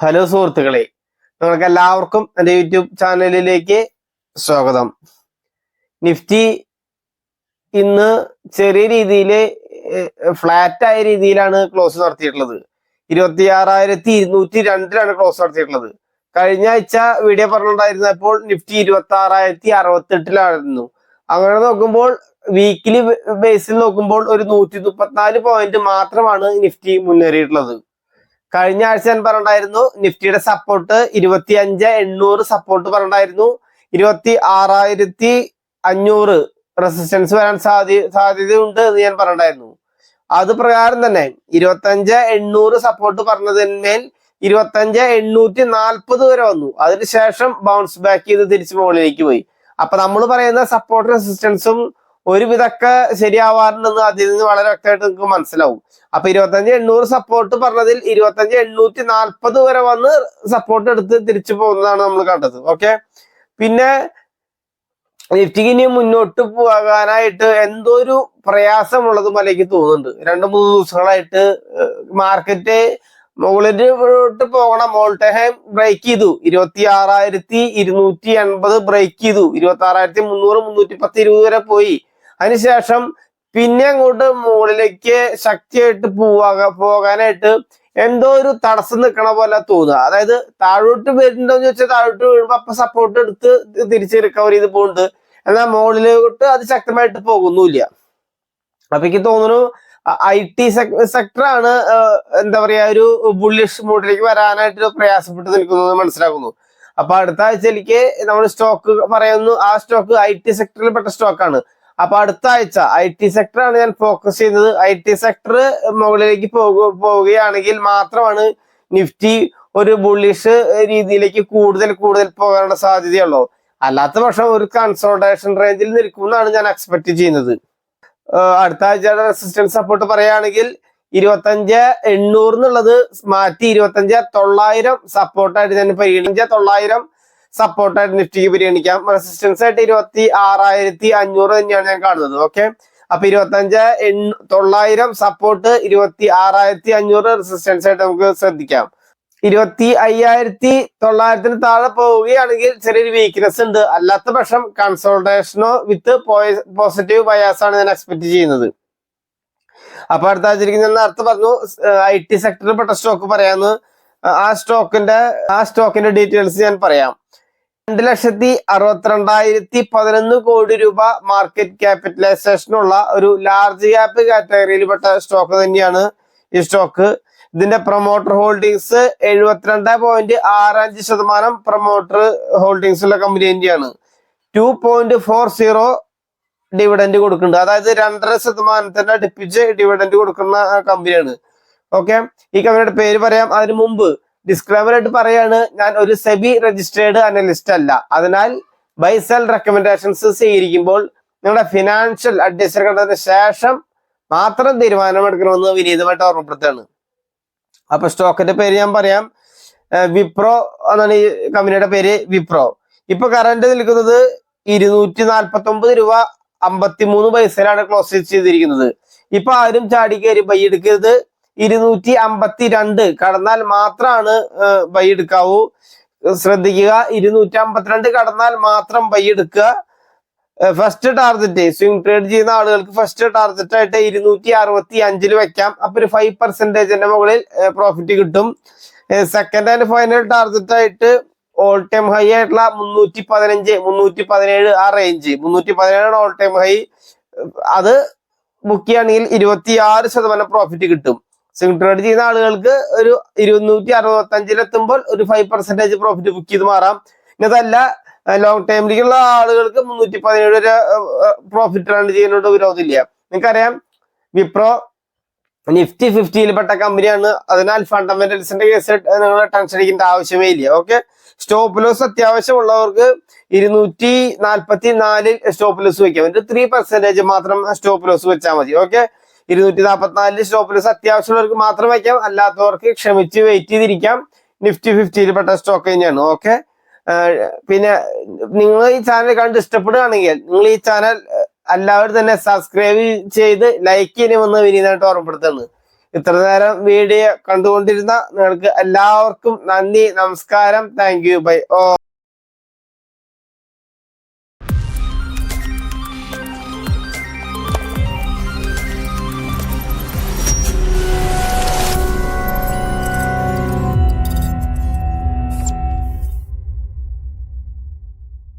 Hello സുഹൃത്തുക്കളെ നിങ്ങൾക്ക് എല്ലാവർക്കും എന്റെ യൂട്യൂബ് ചാനലിലേക്ക് സ്വാഗതം. നിഫ്റ്റി ഇന്ന് ചെറിയ രീതിയിൽ ഫ്ലാറ്റ് ആയ രീതിയിലാണ് ക്ലോസ് നടത്തിയിട്ടുള്ളത്. ഇരുപത്തി ആറായിരത്തി ഇരുന്നൂറ്റി രണ്ടിലാണ് ക്ലോസ് നടത്തിയിട്ടുള്ളത്. കഴിഞ്ഞ ആഴ്ച വീഡിയോ പറഞ്ഞിട്ടുണ്ടായിരുന്നപ്പോൾ നിഫ്റ്റി ഇരുപത്തി ആറായിരത്തി അറുപത്തെട്ടിലായിരുന്നു അങ്ങനെ നോക്കുമ്പോൾ വീക്കിലി ബേസിൽ നോക്കുമ്പോൾ ഒരു നൂറ്റി മുപ്പത്തിനാല് പോയിന്റ് മാത്രമാണ് നിഫ്റ്റി മുന്നേറിയിട്ടുള്ളത്. കഴിഞ്ഞ ആഴ്ച ഞാൻ പറഞ്ഞിട്ടുണ്ടായിരുന്നു നിഫ്റ്റിയുടെ സപ്പോർട്ട് ഇരുപത്തി അഞ്ച് എണ്ണൂറ് സപ്പോർട്ട് പറഞ്ഞിട്ടുണ്ടായിരുന്നു. ഇരുപത്തി ആറായിരത്തി അഞ്ഞൂറ് റെസിസ്റ്റൻസ് വരാൻ സാധ്യ സാധ്യതയുണ്ട് എന്ന് ഞാൻ പറഞ്ഞിട്ടുണ്ടായിരുന്നു. അത് പ്രകാരം തന്നെ ഇരുപത്തഞ്ച് എണ്ണൂറ് സപ്പോർട്ട് പറഞ്ഞതിന്മേൽ ഇരുപത്തഞ്ച് എണ്ണൂറ്റി നാൽപ്പത് വരെ വന്നു. അതിനുശേഷം ബൗൺസ് ബാക്ക് ചെയ്ത് തിരിച്ചു മുകളിലേക്ക് പോയി. അപ്പൊ നമ്മൾ പറയുന്ന സപ്പോർട്ട് റെസിസ്റ്റൻസും ഒരുവിധമൊക്കെ ശരിയാവാറുണ്ടെന്ന് അതിൽ നിന്ന് വളരെ വ്യക്തമായിട്ട് നിങ്ങൾക്ക് മനസ്സിലാവും. അപ്പൊ ഇരുപത്തഞ്ച് എണ്ണൂറ് സപ്പോർട്ട് പറഞ്ഞതിൽ ഇരുപത്തഞ്ച് എണ്ണൂറ്റി നാൽപ്പത് വരെ വന്ന് സപ്പോർട്ട് എടുത്ത് തിരിച്ചു പോകുന്നതാണ് നമ്മൾ കണ്ടത്. ഓക്കെ പിന്നെ നിഫ്റ്റിക്ക് ഇനി മുന്നോട്ട് പോകാനായിട്ട് എന്തോ ഒരു പ്രയാസമുള്ളതും എനിക്ക് തോന്നുന്നുണ്ട്. രണ്ട് മൂന്ന് ദിവസങ്ങളായിട്ട് മാർക്കറ്റ് മുകളിലോട്ട് പോകണം. മോൾട്ടഹം ബ്രേക്ക് ചെയ്തു. ഇരുപത്തി ആറായിരത്തി ഇരുന്നൂറ്റി എൺപത് ബ്രേക്ക് ചെയ്തു. ഇരുപത്തി ആറായിരത്തി മുന്നൂറ് മുന്നൂറ്റി പത്ത് ഇരുപത് വരെ പോയി. അതിനുശേഷം പിന്നെ അങ്ങോട്ട് മുകളിലേക്ക് ശക്തിയായിട്ട് പോവാ പോകാനായിട്ട് എന്തോ ഒരു തടസ്സം നിൽക്കണ പോലെ തോന്നുക. അതായത് താഴോട്ട് വരുന്നുണ്ടോന്ന് ചോദിച്ചാൽ താഴോട്ട് വീഴുമ്പോ അപ്പൊ സപ്പോർട്ട് എടുത്ത് തിരിച്ച് റിക്കവർ ചെയ്ത് പോകുന്നുണ്ട് എന്നാൽ മുകളിലോട്ട് അത് ശക്തമായിട്ട് പോകുന്നില്ല അപ്പൊ എനിക്ക് തോന്നുന്നു ഐ ടി സെക്ടർ ആണ് എന്താ പറയാ ഒരു ബുള്ളിഷ് മൂഡിലേക്ക് വരാനായിട്ട് പ്രയാസപ്പെട്ട് നിൽക്കുന്നത് മനസ്സിലാക്കുന്നു. അപ്പൊ അടുത്ത ആഴ്ച എനിക്ക് നമ്മൾ സ്റ്റോക്ക് പറയുന്നു ആ സ്റ്റോക്ക് ഐ ടി സെക്ടറിൽ പെട്ട സ്റ്റോക്കാണ് അപ്പൊ അടുത്ത ആഴ്ച ഐ ടി സെക്ടറാണ് ഞാൻ ഫോക്കസ് ചെയ്യുന്നത്. ഐ ടി സെക്ടർ മുകളിലേക്ക് പോവുകയാണെങ്കിൽ മാത്രമാണ് നിഫ്റ്റി ഒരു ബുള്ളിഷ് രീതിയിലേക്ക് കൂടുതൽ കൂടുതൽ പോകാനുള്ള സാധ്യതയുള്ളൂ. അല്ലാത്ത പക്ഷം ഒരു കൺസോൾട്ടേഷൻ റേഞ്ചിൽ നിൽക്കുമെന്നാണ് ഞാൻ എക്സ്പെക്ട് ചെയ്യുന്നത്. അടുത്ത ആഴ്ചയുടെ റെസിസ്റ്റൻസ് സപ്പോർട്ട് പറയുകയാണെങ്കിൽ ഇരുപത്തഞ്ച് എണ്ണൂറ് എന്നുള്ളത് മാറ്റി ഇരുപത്തഞ്ച് തൊള്ളായിരം സപ്പോർട്ടായിട്ട് ഞാൻ പരിഗണിച്ച തൊള്ളായിരം സപ്പോർട്ടായിട്ട് നിഫ്റ്റിക്ക് പരിഗണിക്കാം. റെസിസ്റ്റൻസ് ആയിട്ട് ഇരുപത്തി ആറായിരത്തി അഞ്ഞൂറ് തന്നെയാണ് ഞാൻ കാണുന്നത്. ഓക്കെ അപ്പൊ ഇരുപത്തഞ്ച് അഞ്ച് തൊള്ളായിരം സപ്പോർട്ട് ഇരുപത്തി ആറായിരത്തി അഞ്ഞൂറ് റെസിസ്റ്റൻസ് ആയിട്ട് നമുക്ക് ശ്രദ്ധിക്കാം. ഇരുപത്തി അയ്യായിരത്തി തൊള്ളായിരത്തിന് താഴെ പോവുകയാണെങ്കിൽ ചെറിയൊരു വീക്ക്നെസ് ഉണ്ട്. അല്ലാത്ത പക്ഷം കൺസോൾട്ടേഷനോ വിത്ത് പോസിറ്റീവ് ബയാസ് ആണ് ഞാൻ എക്സ്പെക്ട് ചെയ്യുന്നത്. അപ്പൊ അടുത്ത വെച്ചിരിക്കുന്ന നേരത്തെ പറഞ്ഞു ഐ ടി സെക്ടറിൽ പെട്ട സ്റ്റോക്ക് പറയാന്ന്. ആ സ്റ്റോക്കിന്റെ ആ സ്റ്റോക്കിന്റെ ഡീറ്റെയിൽസ് ഞാൻ പറയാം. രണ്ട് ലക്ഷത്തി അറുപത്തിരണ്ടായിരത്തി പതിനൊന്ന് കോടി രൂപ മാർക്കറ്റ് ക്യാപിറ്റലൈസേഷനുള്ള ഒരു ലാർജ് ക്യാപ് കാറ്റഗറിയിൽപ്പെട്ട സ്റ്റോക്ക് തന്നെയാണ് ഈ സ്റ്റോക്ക് ഇതിന്റെ പ്രൊമോട്ടർ ഹോൾഡിങ്സ് എഴുപത്തിരണ്ട് പോയിന്റ് ആറ് അഞ്ച് ശതമാനം പ്രൊമോട്ടർ ഹോൾഡിങ്സ് ഉള്ള കമ്പനി തന്നെയാണ്. Two point four zero dividend കൊടുക്കുന്നുണ്ട്. അതായത് രണ്ടര ശതമാനത്തിന്റെ അടുപ്പിച്ച് ഡിവിഡൻഡ് കൊടുക്കുന്ന കമ്പനിയാണ് ഓക്കെ ഈ കമ്പനിയുടെ പേര് പറയാം. അതിനു മുമ്പ് ഡിസ്ക്ലൈമർ ആയിട്ട് പറയാണ് ഞാൻ ഒരു സെബി രജിസ്റ്റേർഡ് അനലിസ്റ്റ് അല്ല. അതിനാൽ ബൈ സെൽ റെക്കമെൻഡേഷൻസ് സ്വീകരിക്കുമ്പോൾ നിങ്ങളുടെ ഫിനാൻഷ്യൽ അഡ്വൈസർ കണ്ടതിന് ശേഷം മാത്രം തീരുമാനമെടുക്കണമെന്ന് വിനീതമായിട്ട് ഓർമ്മപ്പെടുത്തുകയാണ്. അപ്പൊ സ്റ്റോക്കിന്റെ പേര് ഞാൻ പറയാം. വിപ്രോ എന്നാണ് ഈ കമ്പനിയുടെ പേര് വിപ്രോ. ഇപ്പൊ കറന്റ് നിൽക്കുന്നത് ഇരുന്നൂറ്റി നാൽപ്പത്തി ഒമ്പത് രൂപ അമ്പത്തിമൂന്ന് പൈസയിലാണ് ക്ലോസ് ചെയ്തിരിക്കുന്നത്. ഇപ്പൊ ആരും ചാടി കയറി ബൈ എടുക്കരുത്. ഇരുന്നൂറ്റി അമ്പത്തി രണ്ട് കടന്നാൽ മാത്രമാണ് ബൈ എടുക്കാവൂ. ശ്രദ്ധിക്കുക ഇരുന്നൂറ്റി അമ്പത്തിരണ്ട് കടന്നാൽ മാത്രം ബൈ എടുക്കുക. ഫസ്റ്റ് ടാർഗറ്റ് സ്വിംഗ് ട്രേഡ് ചെയ്യുന്ന ആളുകൾക്ക് ഫസ്റ്റ് ടാർഗറ്റ് ആയിട്ട് ഇരുന്നൂറ്റി അറുപത്തി അഞ്ചിൽ വെക്കാം. അപ്പൊ ഒരു ഫൈവ് പെർസെന്റേജിന്റെ മുകളിൽ പ്രോഫിറ്റ് കിട്ടും. സെക്കൻഡ് ആൻഡ് ഫൈനൽ ടാർഗറ്റ് ആയിട്ട് ഓൾ ടൈം ഹൈ ആയിട്ടുള്ള മുന്നൂറ്റി പതിനഞ്ച് മുന്നൂറ്റി പതിനേഴ് ആ റേഞ്ച് മുന്നൂറ്റി പതിനേഴാണ് ഓൾ ടൈം ഹൈ അത് ബുക്ക് ചെയ്യുകയാണെങ്കിൽ ഇരുപത്തി ആറ് ശതമാനം പ്രോഫിറ്റ് കിട്ടും. സ്വിംഗ് ട്രേഡ് ചെയ്യുന്ന ആളുകൾക്ക് ഒരു ഇരുന്നൂറ്റി അറുപത്തി അഞ്ചിലെത്തുമ്പോൾ ഒരു ഫൈവ് പെർസെന്റേജ് പ്രോഫിറ്റ് ബുക്ക് ചെയ്ത് മാറാം. ഇന്നതല്ല ലോങ് ടൈമിലേക്കുള്ള ആളുകൾക്ക് മുന്നൂറ്റി പതിനേഴ് വരെ പ്രോഫിറ്റ് റൺ ചെയ്യുന്നതുകൊണ്ട് വിരോധമില്ല. നിങ്ങൾക്കറിയാം വിപ്രോ നിഫ്റ്റി ഫിഫ്റ്റിയിൽ പെട്ട കമ്പനിയാണ് അതിനാൽ ഫണ്ടമെന്റൽസിന്റെ കേസ് നിങ്ങൾ ടെൻഷൻ അടിക്കേണ്ട ആവശ്യമേ ഇല്ല ഓക്കെ സ്റ്റോപ്പ് ലോസ് അത്യാവശ്യമുള്ളവർക്ക് ഇരുന്നൂറ്റി നാൽപ്പത്തി നാലിൽ സ്റ്റോപ്പ് ലോസ് വെക്കാം ഒരു ത്രീ പെർസെന്റേജ് മാത്രം സ്റ്റോപ്പ് ലോസ് വെച്ചാൽ മതി ഓക്കെ ഇരുന്നൂറ്റി നാൽപ്പത്തിനാലിൽ സ്റ്റോപ്പ് ലോസ് അത്യാവശ്യമുള്ളവർക്ക് മാത്രം വയ്ക്കാം. അല്ലാത്തവർക്ക് ക്ഷമിച്ച് വെയിറ്റ് ചെയ്തിരിക്കാം. നിഫ്റ്റി ഫിഫ്റ്റിയിൽ പെട്ട സ്റ്റോക്ക് തന്നെയാണ്. ഓക്കെ പിന്നെ നിങ്ങൾ ഈ ചാനൽ കണ്ട് ഇഷ്ടപ്പെടുകയാണെങ്കിൽ നിങ്ങൾ ഈ ചാനൽ എല്ലാവരും തന്നെ സബ്സ്ക്രൈബ് ചെയ്ത് ലൈക്ക് ചെയ്യണമെന്ന് വിനീതമായിട്ട് ഓർമ്മപ്പെടുത്തുന്നു. ഇത്ര നേരം വീഡിയോ കണ്ടുകൊണ്ടിരുന്ന നിങ്ങൾക്ക് എല്ലാവർക്കും നന്ദി നമസ്കാരം. Thank you by oh